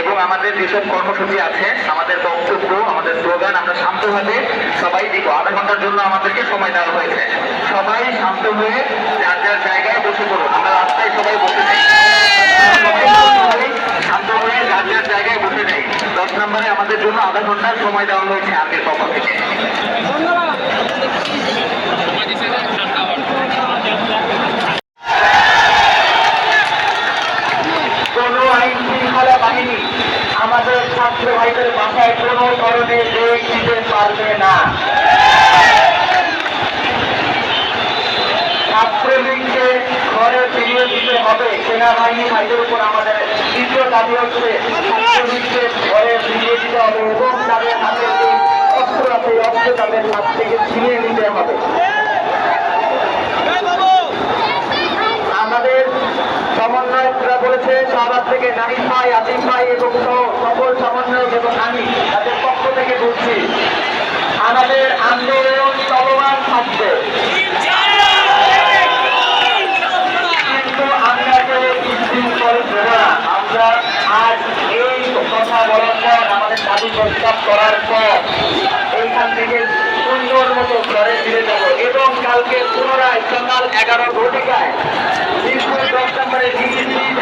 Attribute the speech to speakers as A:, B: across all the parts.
A: এবং আমাদের যেসব কর্মসূচি আছে, আমাদের বক্তব্য, আমাদের স্লোগান আমরা শান্তভাবে সবাই দিব। আধা ঘণ্টার জন্য আমাদেরকে সময় দেওয়া হয়েছে। সবাই শান্ত হয়ে যার যার জায়গায় বসে পড়ুন। আমরা রাস্তায় সবাই বসে নেই শান্ত হয়ে যার যার জায়গায় বসে নেই দশ নম্বরে আমাদের জন্য আধা ঘণ্টার সময় দেওয়া হয়েছে আগের পক্ষ থেকে। ভাইদের বাসায় কোনো ধরনের রেট দিতে পারবে না। ছাত্রলীগকে ঘরে ফিরিয়ে দিতে হবে। সেনাবাহিনী ভাইদের উপর আমাদের দ্বিতীয় দাবি হচ্ছে, ছাত্রলীগকে ঘরে ফিরিয়ে দিতে হবে এবং তাদের হাতে অস্ত্র আছে অস্ত্র তাদের হাত থেকে ছিনিয়ে নিতে হবে। আমাদের সমন্বয়করা বলেছে শাহবাগ থেকে নাহিদ ভাই আসিফ ভাই এবং সহ সকল সমন্বয়ক এবং আমি তাদের পক্ষ থেকে বলছি আমাদের আন্দোলন চলমান থাকবে কিন্তু আমরা কেউ বিশৃঙ্খল দেব না আমরা আজ এই কথা বলার পর আমাদের দাবি প্রস্তাব করার পর এইখান থেকে সুন্দর মতো ঘরে ফিরে যাব। এবং কালকে পুনরায় সকাল এগারো ঘটিকায় বিপুল দশ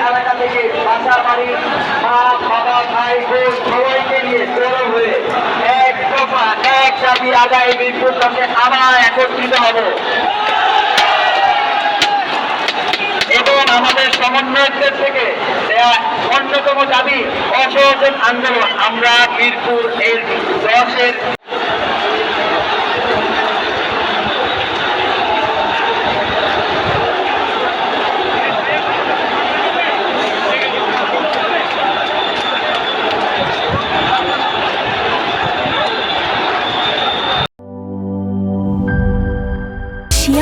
A: এলাকা থেকে বাসা বাড়ির মা, বাবা, ভাই, বোন সবাইকে নিয়ে জড়ো হয়ে এক দফা, এক দাবি আগায় বিপুল দশে আবার একত্রিত হব। এবং আমাদের সমন্বয়কদের থেকে দেয়া অন্যতম দাবি অসহযোগ আন্দোলন। আমরা মিরপুর